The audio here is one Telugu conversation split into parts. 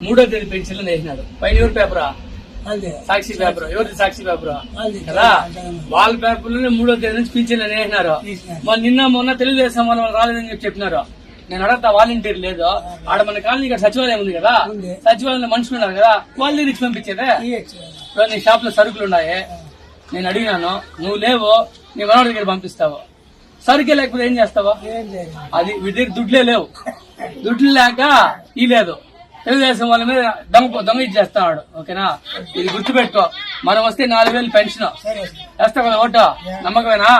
మూడో తేదీ పెన్షన్లు వేసినారు పైన ఎవరి పేపరా? సాక్షి పేపర్? ఎవరిది సాక్షి పేపర్? కదా? వాళ్ళ పేపర్లోనే మూడో తేదీ నుంచి పింఛన్లు వేసినారు మరి నిన్న మొన్న తెలుగుదేశం వాళ్ళు రాలేదని చెప్పి చెప్పినారు. నేను అడగతా వాలంటీర్ లేదు. ఆడ మన కాలనీ ఇక్కడ సచివాలయం ఉంది కదా. సచివాలయంలో మనుషులు ఉన్నారు కదా? వాళ్ళ దగ్గరికి పంపించేదే? నీ షాప్లో సరుకులు ఉన్నాయి? నేను అడిగినాను. నువ్వు లేవు. నీ మనవాడి దగ్గర పంపిస్తావు. సరుకే లేకపోతే ఏం చేస్తావా? అది వీడి దగ్గర దుడ్లే లేవు. దుడ్లు లేక ఈ లేదు. తెలుగుదేశం వాళ్ళ మీద దొంగ దొంగ ఇచ్చేస్తాడు ఓకేనా? ఇది గుర్తుపెట్టుకో. మనం వస్తే నాలుగు వేలు పెన్షన్. సరే వేస్తావు కదా ఓటు? నమ్మకమేనా?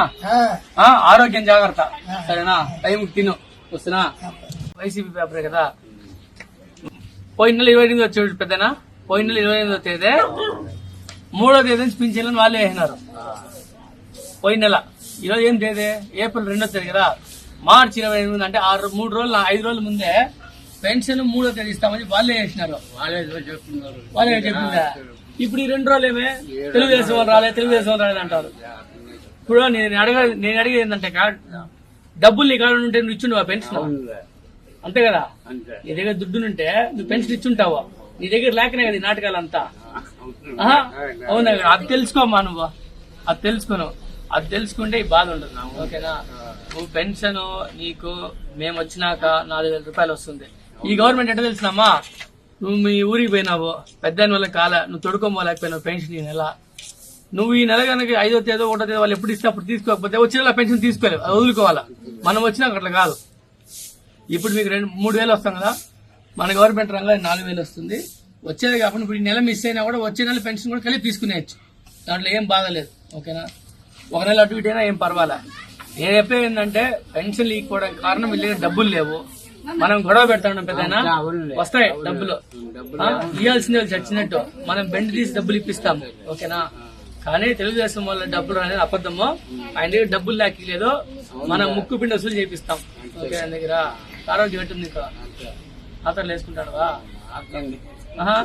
ఆ, ఆరోగ్యం జాగ్రత్త. సరేనా? టైం తిను. వస్తున్నా? వైసీపీ పేపర్ కదా. పోయిన నెల ఇరవై ఎనిమిది వచ్చి పెద్దనా? పోయిన నెల ఇరవై ఎనిమిది వచ్చేదే మూడో తేదీ నుంచి పింఛన్లను వాళ్ళే వేసినారు. పోయిన నెల. ఈరోజు ఏం తేదీ? ఏప్రిల్ రెండో తేదీ కదా. మార్చి ఇరవై ఎనిమిది అంటే ఆరు మూడు రోజులు ఐదు రోజుల ముందే పెన్షన్ మూడో తేదీ ఇస్తామని వాళ్ళే వేసినారు వాళ్ళే చెప్పిందా? ఇప్పుడు ఈ రెండు రోజులు ఏమే తెలుగుదేశం వాళ్ళు రాలేదు తెలుగుదేశం వాళ్ళు రాలేదు అంటారు. ఇప్పుడు నేను అడగ నేను అడిగేది ఏంటంటే డబ్బులు నీ కాడ ఉంటే నువ్వు ఇచ్చుండవా పెన్షన్? అంతే కదా? నీ దగ్గర దుడ్డునుంటే నువ్వు పెన్షన్ ఇచ్చుంటావు? నీ దగ్గర లేకనే కదా ఈ నాటకాలంతా? అవునా అది తెలుసుకోమ్మా నువ్వు. అది తెలుసుకోను అది తెలుసుకుంటే ఈ బాధ ఉండదు ఓకేనా? నువ్వు పెన్షన్ నీకు మేము వచ్చినాక నాలుగు వేల రూపాయలు వస్తుంది. ఈ గవర్నమెంట్ ఎట్లా తెలిసినమ్మా? నువ్వు మీ ఊరికి పోయినావు పెద్ద వల్ల కాల నువ్వు తొడుకోమోలేకపోయినావు పెన్షన్ ఈ నెల. నువ్వు ఈ నెల కనుక ఐదో తేదో ఒకటో తేదో వాళ్ళు ఎప్పుడు ఇస్తే అప్పుడు తీసుకోకపోతే వచ్చిన పెన్షన్ తీసుకోలేవు. అది వదులుకోవాలా? మనం వచ్చినాక అట్లా కాదు. ఇప్పుడు మీకు రెండు మూడు వేలు వస్తాం కదా? మన గవర్నమెంట్ రంగంలో నాలుగు వేలు వస్తుంది. వచ్చేది కాకుండా ఇప్పుడు ఈ నెల మిస్ అయినా కూడా వచ్చే నెల పెన్షన్ కూడా కలిపి తీసుకునేయచ్చు. దాంట్లో ఏం బాధలేదు ఓకేనా? ఒక నెల అటు ఇటు అయినా ఏం పర్వాలే? నేను చెప్పేది ఏంటంటే పెన్షన్ కూడా కారణం వీళ్ళ డబ్బులు లేవు. మనం గొడవ పెడతాం పెద్దనా వస్తాయి డబ్బులు. వాళ్ళు చచ్చినట్టు. మనం బెండ్ తీసి డబ్బులు ఇప్పిస్తాం ఓకేనా? కానీ తెలుగుదేశం వాళ్ళ డబ్బులు అనేది అబద్ధము. ఆయన దగ్గర డబ్బులు లేకలేదు మనం ముక్కు పిండి వసూలు చేపిస్తాం. ఓకే ఆయన దగ్గర. ఆరోగ్యం ఎట్టుంది ఇంకా వేసుకుంటాడువా ఆహా.